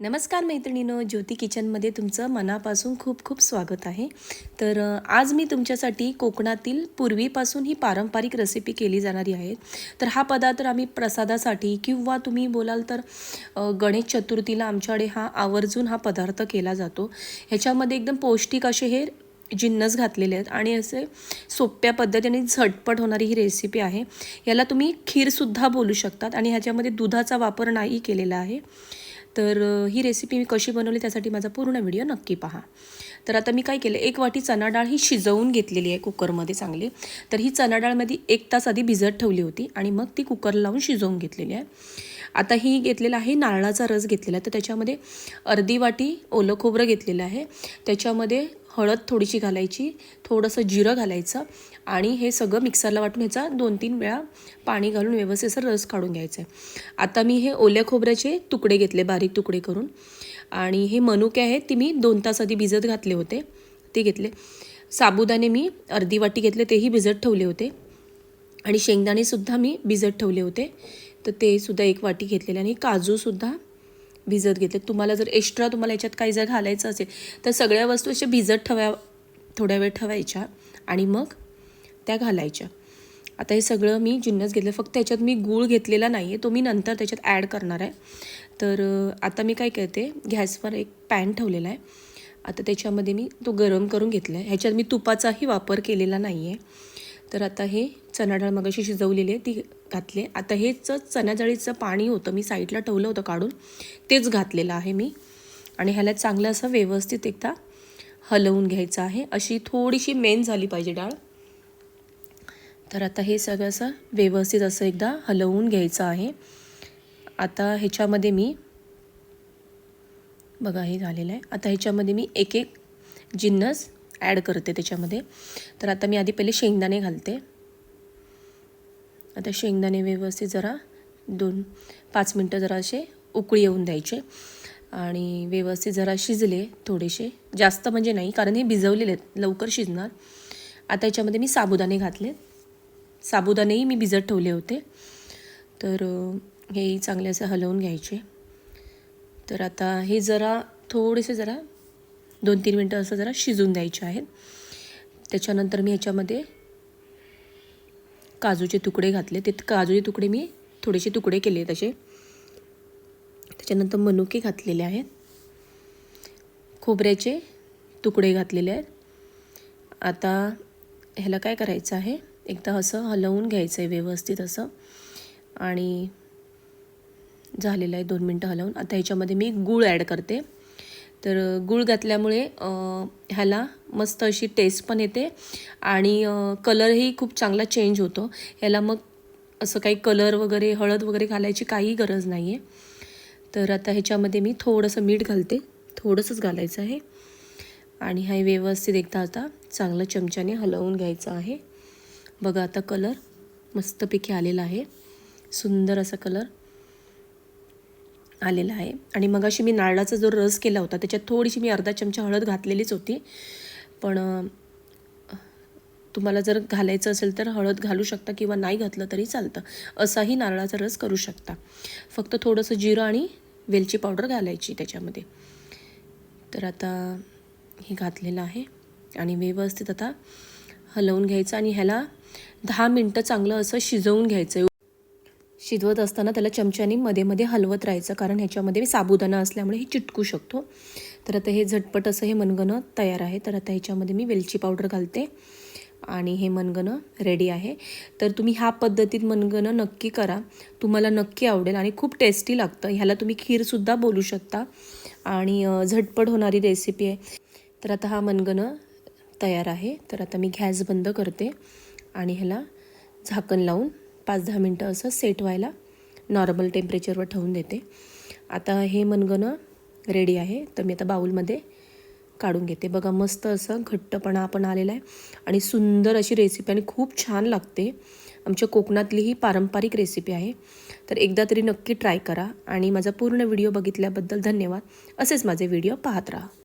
नमस्कार मैत्रिणीनो ज्योती किचनमध्ये तुमचं मनापासून खूप खूप स्वागत आहे. तर आज मी तुमच्यासाठी कोकणातील पूर्वीपासून ही पारंपरिक रेसिपी केली जाणारी आहे. तर हा पदार्थ आम्ही प्रसादासाठी किंवा तुम्ही बोलाल तर गणेश चतुर्थीला आमच्याकडे हा आवर्जून हा पदार्थ केला जातो. ह्याच्यामध्ये एकदम पौष्टिक असे हे जिन्नस घातलेले आहेत आणि असे सोप्या पद्धतीने झटपट होणारी ही रेसिपी आहे. याला तुम्ही खीरसुद्धा बोलू शकतात आणि ह्याच्यामध्ये दुधाचा वापर नाही केलेला आहे. तर ही रेसिपी मी कशी बनवली त्यासाठी माझा पूर्ण व्हिडिओ नक्की पहा. तर आता मी काय केलं एक वाटी चणा डाळ ही शिजवून घेतलेली आहे कुकरमध्ये चांगली. तर ही चणा डाळमध्ये एक तास आधी भिजत ठेवली होती आणि मग ती कुकर लावून शिजवून घेतलेली आहे. आता ही घेतलेला आहे नारळाचा रस घेतलेला आहे. तर त्याच्यामध्ये अर्धी वाटी ओलं खोबरं घेतलेलं आहे. त्याच्यामध्ये हळद थोडीशी घालायची थोडंसं जिरं घालायचं आणि हे सगळं मिक्सरला वाटून ह्याचा दोन तीन वेळा पाणी घालून व्यवस्थित असं रस काढून घ्यायचं आहे. आता मी हे ओल्या खोबऱ्याचे तुकडे घेतले बारीक तुकडे करून. आणि हे मनुके आहेत ते मी दोन तास आधी भिजत घातले होते. ते घेतले. साबुदाणे मी अर्धी वाटी घेतले तेही भिजत ठेवले होते. आणि शेंगदाणेसुद्धा मी भिजत ठेवले होते. तर ते सुद्धा एक वाटी घेतलेले आणि काजूसुद्धा भिजत घेतले. तुम्हाला जर एक्स्ट्रा तुम्हाला याच्यात काही जर घालायचं असेल तर सगळ्या वस्तू अशा भिजत ठेवा थोड्या वेळ ठेवायच्या. आणि मग त्या घालायच्या. आता हे सगळं मी जिन्नस घेतलं. फक्त याच्यात मी गूळ घेतलेला नाही आहे तो मी नंतर त्याच्यात ॲड करणार आहे. तर आता मी काय करते? गॅसवर एक पॅन ठेवलेला आहे. आता त्याच्यामध्ये मी तो गरम करून घेतला आहे ह्याच्यात मी तुपाचाही वापर केलेला नाही आहे तर आता हे चणा डाळ मगाशी शिजवलेली आहे ती घातली आहे. आता हेच चणा पाणी होतं मी साईडला ठेवलं होतं काढून. तेच घातलेलं आहे मी. आणि ह्याला चांगलं असं व्यवस्थित एकदा हलवून घ्यायचं आहे. अशी थोडीशी मेन झाली पाहिजे डाळ. तर आता हे सगळं असं व्यवस्थित असं एकदा हलवून घ्यायचं आहे. आता ह्याच्यामध्ये मी बघा हे झालेलं आहे. आता ह्याच्यामध्ये मी एक एक जिन्नस ॲड करते त्याच्यामध्ये. तर आता मी आधी पहिले शेंगदाणे घालते. आता शेंगदाणे व्यवस्थित जरा दोन पाच मिनटं जरा असे उकळी येऊन द्यायचे. आणि व्यवस्थित जरा शिजले थोडेसे. जास्त म्हणजे नाही कारण हे भिजवलेले आहेत. लवकर शिजणार. आता याच्यामध्ये मी साबुदाणे घातले साबुदाणेही मी भिजत ठेवले होते. तर हेही हे चांगले असं हलवून घ्यायचे. तर आता हे जरा थोडेसे जरा दोन तीन मिनटं असं जरा शिजून द्यायचे आहेत. त्याच्यानंतर मी ह्याच्यामध्ये काजूचे तुकडे घातले. ते काजूचे तुकडे मी थोडेसे तुकडे केले तसे त्याच्यानंतर मनुके घातलेले आहेत. खोबऱ्याचे तुकडे घातलेले आहेत. आता ह्याला काय करायचं आहे? एकदा असं हलवून घ्यायचं आहे व्यवस्थित असं. आणि झालेलं आहे दोन मिनटं हलवून. आता ह्याच्यामध्ये मी गूळ ॲड करते. तर गूळ घातल्यामुळे ह्याला मस्त अशी टेस्ट पण येते. आणि कलरही खूप चांगला चेंज होतो. ह्याला मग असं काही कलर वगैरे हळद वगैरे घालायची काही गरज नाही आहे तर आता ह्याच्यामध्ये मी थोडंसं मीठ घालते. थोडंसंच घालायचं आहे. आणि हा व्यवस्थित एकदा आता चांगलं चमच्याने हलवून घ्यायचं आहे. बघा आता कलर मस्तपैकी आलेला आहे. सुंदर असा कलर आलेला आहे. आणि मग अशी मी नारळाचा जो रस केला होता त्याच्यात थोडीशी मी अर्धा चमचा हळद घातलेलीच होती. पण तुम्हाला जर घालायचं असेल तर हळद घालू शकता किंवा नाही घातलं तरी चालतं. असाही नारळाचा रस करू शकता. फक्त थोडंसं जिरं आणि वेलची पावडर घालायची त्याच्यामध्ये. तर आता हे घातलेलं आहे. आणि व्यवस्थित आता हलवून घ्यायचं आणि ह्याला दहा मिनटं चांगलं असं शिजवून घ्यायचं आहे शिजवत असताना त्याला चमच्याने मध्ये मध्ये हलवत राहायचं कारण ह्याच्यामध्ये साबुदाणा असल्यामुळे हे चिटकू शकतो. तर आता हे झटपट असं हे मनगणं तयार आहे. तर आता ह्याच्यामध्ये मी वेलची पावडर घालते आणि हे मनगणं रेडी आहे. तर तुम्ही ह्या पद्धतीत मनगणं नक्की करा. तुम्हाला नक्की आवडेल आणि खूप टेस्टी लागतं. ह्याला तुम्ही खीरसुद्धा बोलू शकता. आणि झटपट होणारी रेसिपी आहे. तर आता हा मनगणं तयार आहे. तर आता मी गॅस बंद करते. आणि ह्याला झाकण लावून पाच दहा मिनटं असं सेट व्हायला नॉर्मल टेम्परेचरवर ठेवून देते. आता हे मनगणं रेडी आहे. तर मी आता बाऊलमध्ये काढून घेते. बघा मस्त असं घट्टपणा आपण आलेला आहे आणि सुंदर अशी रेसिपी आणि खूप छान लागते. आमच्या कोकणातली ही पारंपरिक रेसिपी आहे. तर एकदा तरी नक्की ट्राय करा आणि माझा पूर्ण व्हिडिओ बघितल्याबद्दल धन्यवाद. असेच माझे व्हिडिओ पाहत राहा.